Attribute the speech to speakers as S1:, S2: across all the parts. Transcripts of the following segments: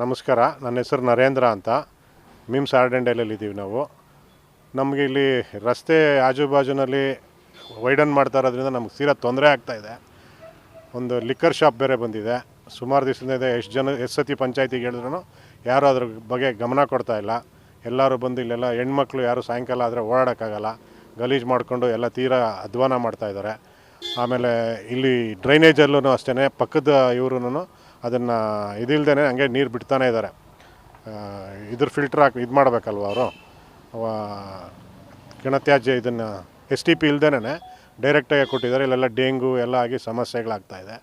S1: ನಮಸ್ಕಾರ, ನನ್ನ ಹೆಸರು ನರೇಂದ್ರ ಅಂತ. ಮಿಮ್ಸ್ ಆರ್ಡೆಂಡೈಲಲ್ಲಿ ಇದ್ದೀವಿ ನಾವು. ನಮಗೆ ಇಲ್ಲಿ ರಸ್ತೆ ಆಜುಬಾಜುನಲ್ಲಿ ವೈಡನ್ ಮಾಡ್ತಾ ಇರೋದ್ರಿಂದ ನಮ್ಗೆ ತೀರಾ ತೊಂದರೆ ಆಗ್ತಾಯಿದೆ ಒಂದು ಲಿಕ್ಕರ್ ಶಾಪ್ ಬೇರೆ ಬಂದಿದೆ. ಸುಮಾರು ದಿವಸದಿಂದ ಎಷ್ಟು ಜನ, ಎಷ್ಟು ಸತಿ ಪಂಚಾಯತಿಗೆ ಹೇಳಿದ್ರು ಯಾರೂ ಅದ್ರ ಬಗ್ಗೆ ಗಮನ ಕೊಡ್ತಾ ಇಲ್ಲ. ಎಲ್ಲರೂ ಬಂದು ಇಲ್ಲೆಲ್ಲ ಹೆಣ್ಮಕ್ಳು ಯಾರು ಸಾಯಂಕಾಲ ಆದರೆ ಓಡಾಡೋಕ್ಕಾಗಲ್ಲ. ಗಲೀಜು ಮಾಡಿಕೊಂಡು ಎಲ್ಲ ತೀರಾ ಅಧ್ವಾನ ಮಾಡ್ತಾಯಿದ್ದಾರೆ ಆಮೇಲೆ ಇಲ್ಲಿ ಡ್ರೈನೇಜಲ್ಲೂ ಅಷ್ಟೇ ಪಕ್ಕದ ಇವ್ರೂ ಅದನ್ನು ಇದಿಲ್ಲದೇ ಹಂಗೆ ನೀರು ಬಿಡ್ತಾನೆ ಇದ್ದಾರೆ ಇದ್ರ ಫಿಲ್ಟ್ರ್ ಹಾಕಿ, ಇದು ಮಾಡಬೇಕಲ್ವ ಅವರು? ಕಿಣತ್ಯಾಜ್ಯ ಇದನ್ನು ಎಸ್ ಟಿ ಪಿ ಇಲ್ದೇನೆ ಡೈರೆಕ್ಟಾಗಿ ಕೊಟ್ಟಿದ್ದಾರೆ ಇಲ್ಲೆಲ್ಲ ಡೆಂಗು ಎಲ್ಲ ಆಗಿ ಸಮಸ್ಯೆಗಳಾಗ್ತಾಯಿದೆ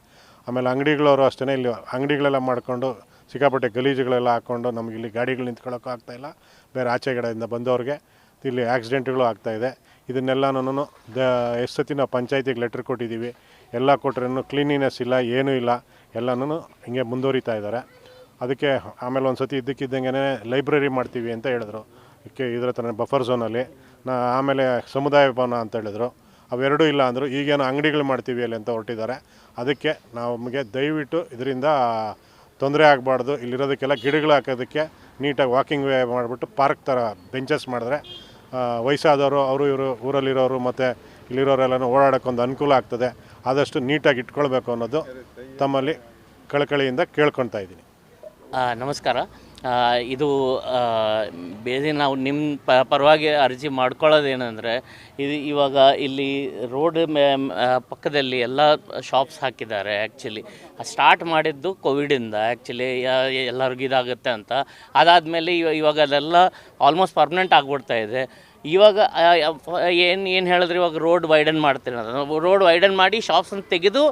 S1: ಆಮೇಲೆ ಅಂಗಡಿಗಳವರು ಅಷ್ಟೇ ಇಲ್ಲಿ ಅಂಗಡಿಗಳೆಲ್ಲ ಮಾಡಿಕೊಂಡು ಸಿಕ್ಕಾಪಟ್ಟೆ ಗಲೀಜುಗಳೆಲ್ಲ ಹಾಕ್ಕೊಂಡು ನಮಗೆ ಇಲ್ಲಿ ಗಾಡಿಗಳು ನಿಂತ್ಕೊಳ್ಳೋಕ್ಕೂ ಆಗ್ತಾಯಿಲ್ಲ ಬೇರೆ ಆಚೆ ಗಿಡದಿಂದ ಬಂದವ್ರಿಗೆ ಇಲ್ಲಿ ಆಕ್ಸಿಡೆಂಟ್ಗಳು ಆಗ್ತಾಯಿದೆ ಇದನ್ನೆಲ್ಲನೂ ದ, ಎಷ್ಟು ಸತಿ ನಾವು ಪಂಚಾಯತಿಗೆ ಲೆಟ್ರ್ ಕೊಟ್ಟಿದ್ದೀವಿ ಎಲ್ಲ ಕೊಟ್ರೂ ಕ್ಲೀನಿನೆಸ್ ಇಲ್ಲ, ಏನೂ ಇಲ್ಲ. ಎಲ್ಲನೂ ಹಿಂಗೆ ಮುಂದುವರಿತಾ ಇದ್ದಾರೆ. ಅದಕ್ಕೆ ಆಮೇಲೆ ಒಂದು ಸತಿ ಇದ್ದಕ್ಕಿದ್ದಂಗೆ ಲೈಬ್ರರಿ ಮಾಡ್ತೀವಿ ಅಂತ ಹೇಳಿದ್ರು. ಇದಕ್ಕೆ ಇದರ ಥರ ಬಫರ್ ಝೋನಲ್ಲಿ ನಾ ಆಮೇಲೆ ಸಮುದಾಯ ಭವನ ಅಂತ ಹೇಳಿದ್ರು. ಅವೆರಡೂ ಇಲ್ಲ ಅಂದರು ಈಗೇನು ಅಂಗಡಿಗಳು ಮಾಡ್ತೀವಿ ಅಲ್ಲಿ ಅಂತ ಹೊರಟಿದ್ದಾರೆ. ಅದಕ್ಕೆ ನಮಗೆ ದಯವಿಟ್ಟು ಇದರಿಂದ ತೊಂದರೆ ಆಗಬಾರ್ದು. ಇಲ್ಲಿರೋದಕ್ಕೆಲ್ಲ ಗಿಡಗಳು ಹಾಕೋದಕ್ಕೆ ನೀಟಾಗಿ ವಾಕಿಂಗ್ ವೇ ಮಾಡಿಬಿಟ್ಟು ಪಾರ್ಕ್ ಥರ ಬೆಂಚಸ್ ಮಾಡಿದ್ರೆ ವಯಸ್ಸಾದವರು, ಅವರು ಇವರು ಊರಲ್ಲಿರೋರು ಮತ್ತು ಇಲ್ಲಿರೋರೆಲ್ಲನೂ ಓಡಾಡೋಕ್ಕೊಂದು ಅನುಕೂಲ ಆಗ್ತದೆ. ಆದಷ್ಟು ನೀಟಾಗಿ ಇಟ್ಕೊಳ್ಬೇಕು ಅನ್ನೋದು ತಮ್ಮಲ್ಲಿ ಕಳಕಳಿಯಿಂದ ಕೇಳ್ಕೊತಾ ಇದ್ದೀನಿ.
S2: ನಮಸ್ಕಾರ. ಇದು ಬೇರೆ ನಾವು ನಿಮ್ಮ ಪ, ಪರವಾಗಿ ಅರ್ಜಿ ಮಾಡ್ಕೊಳ್ಳೋದೇನೆಂದರೆ, ಇದು ಇವಾಗ ಇಲ್ಲಿ ರೋಡ್ ಮೇ ಪಕ್ಕದಲ್ಲಿ ಎಲ್ಲ ಶಾಪ್ಸ್ ಹಾಕಿದ್ದಾರೆ ಆ್ಯಕ್ಚುಲಿ ಸ್ಟಾರ್ಟ್ ಮಾಡಿದ್ದು ಕೋವಿಡಿಂದ ಆ್ಯಕ್ಚುಲಿ ಎಲ್ಲರಿಗೂ ಇದಾಗುತ್ತೆ ಅಂತ. ಅದಾದಮೇಲೆ ಇವಾಗ ಅದೆಲ್ಲ ಆಲ್ಮೋಸ್ಟ್ ಪರ್ಮನೆಂಟ್ ಆಗಿಬಿಡ್ತಾ ಇದೆ. ಇವಾಗ ಏನು ಏನು ಹೇಳಿದ್ರೆ ಇವಾಗ ರೋಡ್ ವೈಡನ್ ಮಾಡ್ತೀನಿ ಅದು ರೋಡ್ ವೈಡನ್ ಮಾಡಿ ಶಾಪ್ಸನ್ನು ತೆಗೆದು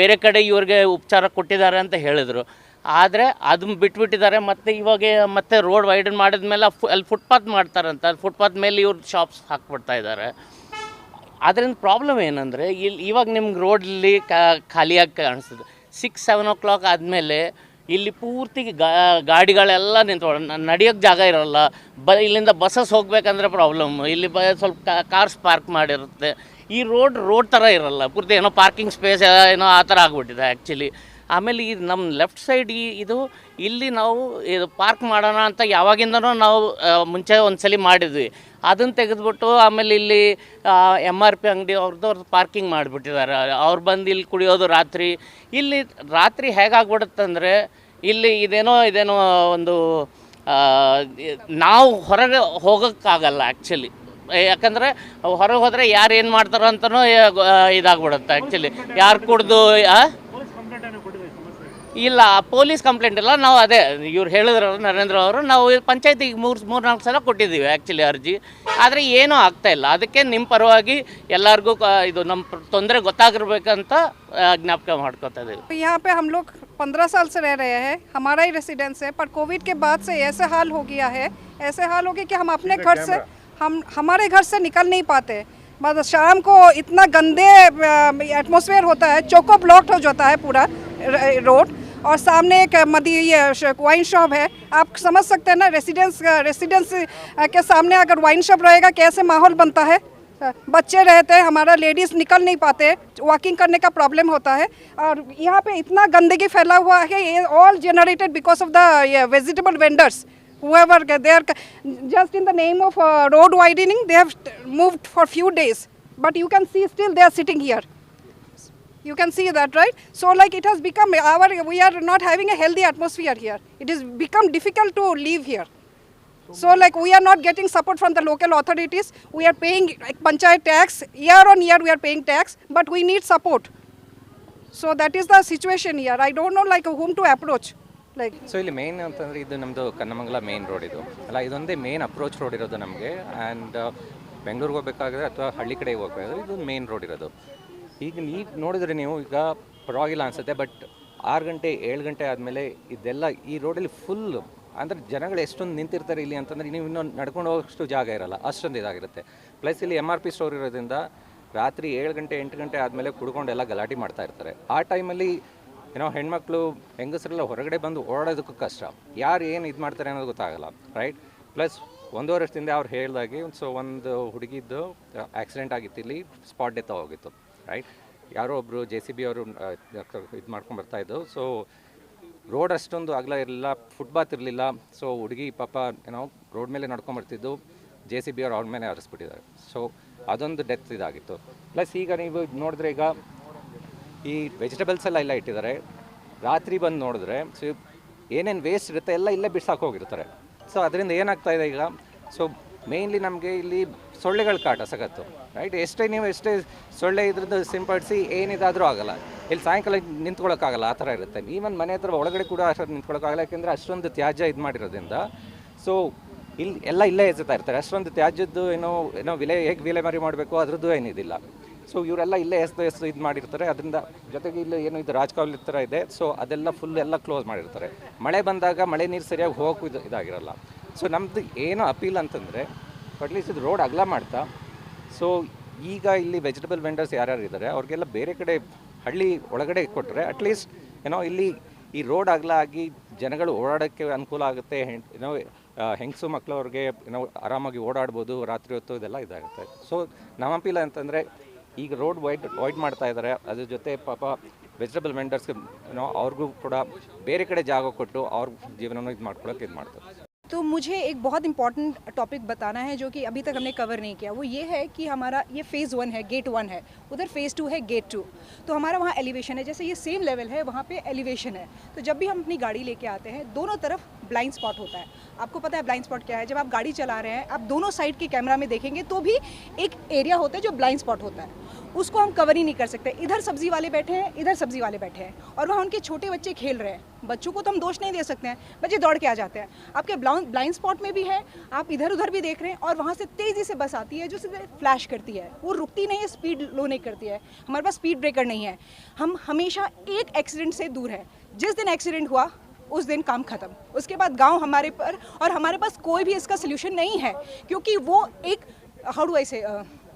S2: ಬೇರೆ ಕಡೆ ಇವ್ರಿಗೆ ಉಪಚಾರ ಕೊಟ್ಟಿದ್ದಾರೆ ಅಂತ ಹೇಳಿದರು. ಆದರೆ ಅದನ್ನ ಬಿಟ್ಬಿಟ್ಟಿದ್ದಾರೆ, ಮತ್ತು ಇವಾಗ, ಮತ್ತೆ ರೋಡ್ ವೈಡನ್ ಮಾಡಿದ್ಮೇಲೆ ಅಲ್ಲಿ ಫುಟ್ಪಾತ್ ಮಾಡ್ತಾರಂತ. ಫುಟ್ಪಾತ್ ಮೇಲೆ ಇವ್ರು ಶಾಪ್ಸ್ ಹಾಕ್ಬಿಡ್ತಾ ಇದ್ದಾರೆ. ಅದರಿಂದ ಪ್ರಾಬ್ಲಮ್ ಏನಂದರೆ ಇಲ್ಲಿ ಇವಾಗ ನಿಮ್ಗೆ ರೋಡಲ್ಲಿ ಖಾಲಿಯಾಗಿ ಕಾಣಿಸ್ತದೆ. ಸಿಕ್ಸ್ ಸೆವೆನ್ ಓ ಕ್ಲಾಕ್ ಆದಮೇಲೆ ಇಲ್ಲಿ ಪೂರ್ತಿ ಗಾಡಿಗಳೆಲ್ಲ ನಿಂತು ನಡೆಯೋಕ್ಕೆ ಜಾಗ ಇರೋಲ್ಲ. ಬ, ಇಲ್ಲಿಂದ ಬಸ್ಸಸ್ ಹೋಗ್ಬೇಕಂದ್ರೆ ಪ್ರಾಬ್ಲಮ್ ಇಲ್ಲಿ ಬ, ಸ್ವಲ್ಪ ಕಾರ್ಸ್ ಪಾರ್ಕ್ ಮಾಡಿರುತ್ತೆ. ಈ ರೋಡ್ ರೋಡ್ ಥರ ಇರಲ್ಲ. ಪೂರ್ತಿ ಏನೋ ಪಾರ್ಕಿಂಗ್ ಸ್ಪೇಸ್ ಏನೋ ಆ ಥರ ಆಗಿಬಿಟ್ಟಿದೆ ಆ್ಯಕ್ಚುಲಿ ಆಮೇಲೆ ಈ ನಮ್ಮ ಲೆಫ್ಟ್ ಸೈಡ್ ಇದು, ಇಲ್ಲಿ ನಾವು, ಇದು ಪಾರ್ಕ್ ಮಾಡೋಣ ಅಂತ ಯಾವಾಗಿಂದನೂ ನಾವು ಮುಂಚೆ ಒಂದು ಸಲ ಮಾಡಿದ್ವಿ. ಅದನ್ನು ತೆಗೆದುಬಿಟ್ಟು ಆಮೇಲೆ ಇಲ್ಲಿ ಎಂ ಆರ್ ಪಿ ಅಂಗಡಿ ಅವ್ರದ್ದು ಅವ್ರದ್ದು ಪಾರ್ಕಿಂಗ್ ಮಾಡಿಬಿಟ್ಟಿದ್ದಾರೆ. ಅವ್ರು ಬಂದು ಇಲ್ಲಿ ಕುಡಿಯೋದು ರಾತ್ರಿ. ಇಲ್ಲಿ ರಾತ್ರಿ ಹೇಗಾಗ್ಬಿಡುತ್ತಂದರೆ ಇಲ್ಲಿ ಇದೇನೋ ಇದೇನೋ ಒಂದು ನಾವು ಹೊರಗೆ ಹೋಗೋಕ್ಕಾಗಲ್ಲ ಆ್ಯಕ್ಚುಲಿ ಯಾಕಂದರೆ ಹೊರಗೆ ಹೋದರೆ ಯಾರು ಏನು ಮಾಡ್ತಾರೋ ಅಂತಲೂ ಇದಾಗ್ಬಿಡುತ್ತೆ ಆ್ಯಕ್ಚುಲಿ ಯಾರು ಕುಡ್ದು? ಇಲ್ಲ ಪೊಲೀಸ್ ಕಂಪ್ಲೇಂಟ್ ಇಲ್ಲ ನಾವು ಅದೇ ಇವ್ರು ಹೇಳಿದ್ರಲ್ಲ ನರೇಂದ್ರ ಅವರು ನಾವು ಪಂಚಾಯತಿಗೆ ಮೂರು ಮೂರು ನಾಲ್ಕು ಸಲ ಕೊಟ್ಟಿದ್ದೀವಿ ಆ್ಯಕ್ಚುಲಿ ಅರ್ಜಿ ಆದರೆ ಏನೂ ಆಗ್ತಾ ಇಲ್ಲ ಅದಕ್ಕೆ ನಿಮ್ಮ ಪರವಾಗಿ ಎಲ್ಲರಿಗೂ ಕ- ಇದು ನಮ್ಮ ತೊಂದರೆ ಗೊತ್ತಾಗಿರ್ಬೇಕಂತ ಆ, ಜ್ಞಾಪಕ ಮಾಡ್ಕೊತಾ ಇದ್ದೀವಿ
S3: तो यहाँ पे हम लोग पंद्रह साल से रह रहे हैं हमारा ही रेसिडेंस है पर कोविड के बाद से ऐसे हाल हो गया है ऐसे हाल हो गया कि हम अपने घर से हम हमारे घर से निकल नहीं पाते बस शाम को इतना गंदे एटमोसफेयर होता है चौको ब्लॉक्ड हो जाता है पूरा र- रोड और सामने एक मदी ये वाइन शॉप है। आप समझ सकते हैं ना रेसिडेंस रेसिडेंस के सामने अगर वाइन शॉप रहेगा कैसे माहौल बनता है? बच्चे रहते हैं हमारा लेडीज़ निकल नहीं पाते वॉकिंग करने का प्रॉब्लम होता है। और यहाँ पे इतना गंदगी फैला हुआ है ये all generated because of the vegetable vendors whoever are just in the name of uh, road widening they have moved for few days. But you can see still they are sitting here. You can see that right so like it has become our we are not having a healthy atmosphere here it has become difficult to live here so like we are not getting support from the local authorities. We are paying like panchayat tax year on year. We are paying tax, but we need support. So that is the situation here. I don't know like whom to approach. Like
S4: so ಇಲ್ಲಿ main ಅಂತಂದರೆ ಇದು ನಮ್ಮದು Kannamangala main road ಇದು ಅಲ್ಲ ಇದೊಂದೇ main approach road ಇರೋದು ನಮಗೆ and ಬೆಂಗಳೂರಿಗೆ ಹೋಗಬೇಕಾದ್ರೆ ಅಥವಾ ಹಳ್ಳಿ ಕಡೆಗೆ ಹೋಗಬೇಕಾದ್ರೆ ಇದು ಮೇನ್ ರೋಡ್ ಇರೋದು ಈಗ ಈಗ ನೋಡಿದ್ರೆ ನೀವು ಈಗ ಪರವಾಗಿಲ್ಲ ಅನಿಸುತ್ತೆ ಬಟ್ ಆರು ಗಂಟೆ, ಏಳು ಗಂಟೆ ಆದಮೇಲೆ ಇದೆಲ್ಲ ಈ ರೋಡಲ್ಲಿ ಫುಲ್ ಅಂದರೆ ಜನಗಳು ಎಷ್ಟೊಂದು ನಿಂತಿರ್ತಾರೆ ಇಲ್ಲಿ ಅಂತಂದರೆ ನೀವು ಇನ್ನೊಂದು ನಡ್ಕೊಂಡು ಹೋಗೋಷ್ಟು ಜಾಗ ಇರಲ್ಲ, ಅಷ್ಟೊಂದು ಇದಾಗಿರುತ್ತೆ. ಪ್ಲಸ್ ಇಲ್ಲಿ ಎಂ ಆರ್ ಪಿ ಸ್ಟೋರ್ ಇರೋದ್ರಿಂದ ರಾತ್ರಿ ಏಳು ಗಂಟೆ, ಎಂಟು ಗಂಟೆ ಆದಮೇಲೆ ಕುಡ್ಕೊಂಡೆಲ್ಲ ಗಲಾಟೆ ಮಾಡ್ತಾ ಇರ್ತಾರೆ. ಆ ಟೈಮಲ್ಲಿ ಏನೋ ಹೆಣ್ಮಕ್ಳು, ಹೆಂಗಸರೆಲ್ಲ ಹೊರಗಡೆ ಬಂದು ಓಡಾಡೋದಕ್ಕೂ ಕಷ್ಟ. ಯಾರು ಏನು ಇದು ಮಾಡ್ತಾರೆ ಅನ್ನೋದು ಗೊತ್ತಾಗಲ್ಲ ರೈಟ್ ಪ್ಲಸ್ ಒಂದೂವರೆ ವರ್ಷದಿಂದ ಅವ್ರು ಹೇಳ್ದಾಗೆ ಸೊ ಒಂದು ಹುಡುಗಿದ್ದು ಆಕ್ಸಿಡೆಂಟ್ ಆಗಿತ್ತು ಇಲ್ಲಿ ಸ್ಪಾಟ್ ಡೆತ್ ಹೋಗಿತ್ತು ರೈಟ್ ಯಾರೋ ಒಬ್ಬರು ಜೆ ಸಿ ಬಿ ಅವರು ಇದು ಮಾಡ್ಕೊಂಡು ಬರ್ತಾ ಇದ್ದು ಸೊ ರೋಡ್ ಅಷ್ಟೊಂದು ಅಗಲ ಇರಲಿಲ್ಲ ಫುಟ್ಪಾತ್ ಇರಲಿಲ್ಲ. ಸೊ ಹುಡುಗಿ, ಪಾಪ ಏನೋ ರೋಡ್ ಮೇಲೆ ನಡ್ಕೊಂಬರ್ತಿದ್ದು ಜೆ ಸಿ ಬಿ ಅವ್ರು ಅವ್ರ ಮೇಲೆ ಹರಿಸ್ಬಿಟ್ಟಿದ್ದಾರೆ ಸೊ ಅದೊಂದು ಡೆತ್ ಇದಾಗಿತ್ತು. ಪ್ಲಸ್ ಈಗ ನೀವು ನೋಡಿದ್ರೆ ಈಗ ಈ ವೆಜಿಟೇಬಲ್ಸ್ ಎಲ್ಲ ಇಲ್ಲ ಇಟ್ಟಿದ್ದಾರೆ. ರಾತ್ರಿ ಬಂದು ನೋಡಿದ್ರೆ ಸೊ ಏನೇನು ವೇಸ್ಟ್ ಇರುತ್ತೆ ಎಲ್ಲ ಇಲ್ಲೇ ಬಿಡ್ಸಾಕೋಗಿರ್ತಾರೆ ಸೊ ಅದರಿಂದ ಏನಾಗ್ತಾಯಿದೆ ಈಗ? ಸೊ ಮೇಯ್ನ್ಲಿ ನಮಗೆ ಇಲ್ಲಿ ಸೊಳ್ಳೆಗಳ ಕಾಟ ಸಖತ್ತು ರೈಟ್ ಎಷ್ಟೇ ನೀವು ಎಷ್ಟೇ ಸೊಳ್ಳೆ ಇದ್ರದ್ದು ಸಿಂಪಡಿಸಿ ಏನಿದಾದರೂ ಆಗಲ್ಲ. ಇಲ್ಲಿ ಸಾಯಂಕಾಲ ನಿಂತ್ಕೊಳ್ಳೋಕ್ಕಾಗಲ್ಲ ಆ ಥರ ಇರುತ್ತೆ. ಈವನ್ ಮನೆ ಹತ್ರ ಒಳಗಡೆ ಕೂಡ ಅಷ್ಟೊಂದು ನಿಂತ್ಕೊಳ್ಳೋಕ್ಕಾಗಲ್ಲ ಯಾಕೆಂದರೆ ಅಷ್ಟೊಂದು ತ್ಯಾಜ್ಯ ಇದು ಮಾಡಿರೋದ್ರಿಂದ. ಸೊ ಇಲ್ಲಿ ಎಲ್ಲ ಇಲ್ಲೇ ಎಸೆತಾ ಇರ್ತಾರೆ. ಅಷ್ಟೊಂದು ತ್ಯಾಜ್ಯದ್ದು ಏನೋ ಏನೋ ವಿಲೆ, ಹೇಗೆ ವಿಲೇಮಾರಿ ಮಾಡಬೇಕು, ಅದ್ರದ್ದು ಏನಿದಿಲ್ಲ. ಸೊ ಇವರೆಲ್ಲ ಇಲ್ಲೇ ಎಸ್ದು ಎಸ್ದು ಇದು ಮಾಡಿರ್ತಾರೆ. ಅದರಿಂದ ಜೊತೆಗೆ ಇಲ್ಲಿ ಏನು ಇದು ರಾಜಕಾವಲಿ ಥರ ಇದೆ. ಸೊ ಅದೆಲ್ಲ ಫುಲ್ ಎಲ್ಲ ಕ್ಲೋಸ್ ಮಾಡಿರ್ತಾರೆ. ಮಳೆ ಬಂದಾಗ ಮಳೆ ನೀರು ಸರಿಯಾಗಿ ಹೋಗೋಕ್ಕೂ ಇದು, ಇದಾಗಿರಲ್ಲ. ಸೊ ನಮ್ಮದು ಏನು ಅಪೀಲ್ ಅಂತಂದರೆ ಅಟ್ಲೀಸ್ಟ್ ಇದು ರೋಡ್ ಅಗಲ ಮಾಡ್ತಾ. ಸೊ ಈಗ ಇಲ್ಲಿ ವೆಜಿಟಬಲ್ ವೆಂಡರ್ಸ್ ಯಾರ್ಯಾರು ಇದ್ದಾರೆ ಅವ್ರಿಗೆಲ್ಲ ಬೇರೆ ಕಡೆ ಹಳ್ಳಿ ಒಳಗಡೆ ಕೊಟ್ಟರೆ ಅಟ್ಲೀಸ್ಟ್ ಏನೋ ಇಲ್ಲಿ ಈ ರೋಡ್ ಅಗಲ ಆಗಿ ಜನಗಳು ಓಡಾಡೋಕ್ಕೆ ಅನುಕೂಲ ಆಗುತ್ತೆ ಏನೋ ಹೆಂಗಸು ಮಕ್ಕಳವ್ರಿಗೆ ಏನೋ ಆರಾಮಾಗಿ ಓಡಾಡ್ಬೋದು, ರಾತ್ರಿ ಹೊತ್ತು ಇದೆಲ್ಲ ಇದಾಗುತ್ತೆ. ಸೊ ನಮ್ಮ ಅಪೀಲ್ ಅಂತಂದರೆ, ಈಗ ರೋಡ್ ವೈಡ್ ವೈಡ್ ಮಾಡ್ತಾ ಇದ್ದಾರೆ ಅದ್ರ ಜೊತೆ ಪಾಪ ವೆಜಿಟಬಲ್ ವೆಂಡರ್ಸ್ಗೆ ಏನೋ ಅವ್ರಿಗೂ ಕೂಡ ಬೇರೆ ಕಡೆ ಜಾಗ ಕೊಟ್ಟು ಅವ್ರ ಜೀವನನ ಇದು ಮಾಡ್ಕೊಳಕ್ಕೆ ಇದು ಮಾಡ್ತಾರೆ.
S5: तो मुझे एक बहुत इंपॉर्टेंट टॉपिक बताना है जो कि अभी तक हमने कवर नहीं किया। वो ये है कि हमारा ये फ़ेज़ वन है गेट वन है। उधर फ़ेज़ टू है गेट टू तो हमारा वहाँ एलिवेशन है। जैसे ये सेम लेवल है, वहाँ पे एलिवेशन है। तो जब भी हम अपनी गाड़ी लेके आते हैं, दोनों तरफ़ ब्लाइंड स्पॉट होता है। आपको पता है ब्लाइंड स्पॉट क्या है? जब आप गाड़ी चला रहे हैं, आप दोनों साइड के कैमरा में देखेंगे तो भी एक एरिया होता है जो ब्लाइंड स्पॉट होता है। उसको हम कवर ही नहीं कर सकते। इधर सब्ज़ी वाले बैठे हैं, इधर सब्ज़ी वाले बैठे हैं। और वहाँ उनके छोटे बच्चे खेल रहे हैं। बच्चों को तो हम दोष नहीं दे सकते हैं, बच्चे दौड़ के आ जाते हैं। आपके ब्लाइंड स्पॉट में भी है, आप इधर उधर भी देख रहे हैं और वहाँ से तेज़ी से बस आती है, जो सीधे फ्लैश करती है। वो रुकती नहीं है, स्पीड लो नहीं करती है। हमारे पास स्पीड ब्रेकर नहीं है। हम हमेशा एक एक्सीडेंट से दूर है। जिस दिन एक्सीडेंट हुआ, उस दिन काम खत्म। उसके बाद गाँव हमारे पर और हमारे पास कोई भी इसका सोल्यूशन नहीं है, क्योंकि वो एक हाउ डू आई से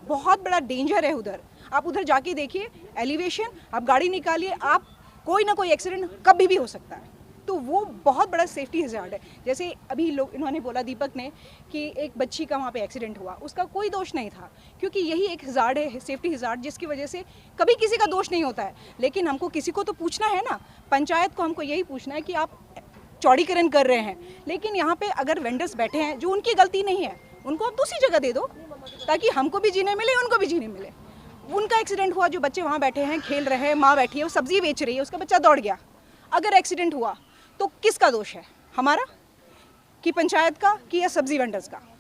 S5: बहुत बड़ा डेंजर है उधर। आप उधर जाके देखिए एलिवेशन आप गाड़ी निकालिए, आप कोई ना कोई एक्सीडेंट कभी भी हो सकता है। तो वो बहुत बड़ा सेफ्टी हजार्ड है। जैसे अभी लोग, इन्होंने बोला दीपक ने कि एक बच्ची का वहाँ पे एक्सीडेंट हुआ। उसका कोई दोष नहीं था, क्योंकि यही एक हजार्ड है सेफ्टी हजार्ड जिसकी वजह से कभी किसी का दोष नहीं होता है। लेकिन हमको किसी को तो पूछना है ना। पंचायत को हमको यही पूछना है कि आप चौड़ीकरण कर रहे हैं। लेकिन यहाँ पे अगर वेंडर्स बैठे हैं, जो उनकी गलती नहीं है, उनको आप दूसरी जगह दे दो, ताकि हमको भी जीने मिले, उनको भी जीने मिले। उनका एक्सीडेंट हुआ, जो बच्चे वहाँ बैठे हैं, खेल रहे हैं, माँ बैठी है, वो सब्ज़ी बेच रही है, उसका बच्चा दौड़ गया। अगर एक्सीडेंट हुआ तो किसका दोष है? हमारा? कि पंचायत का, कि या सब्ज़ी वेंडर्स का?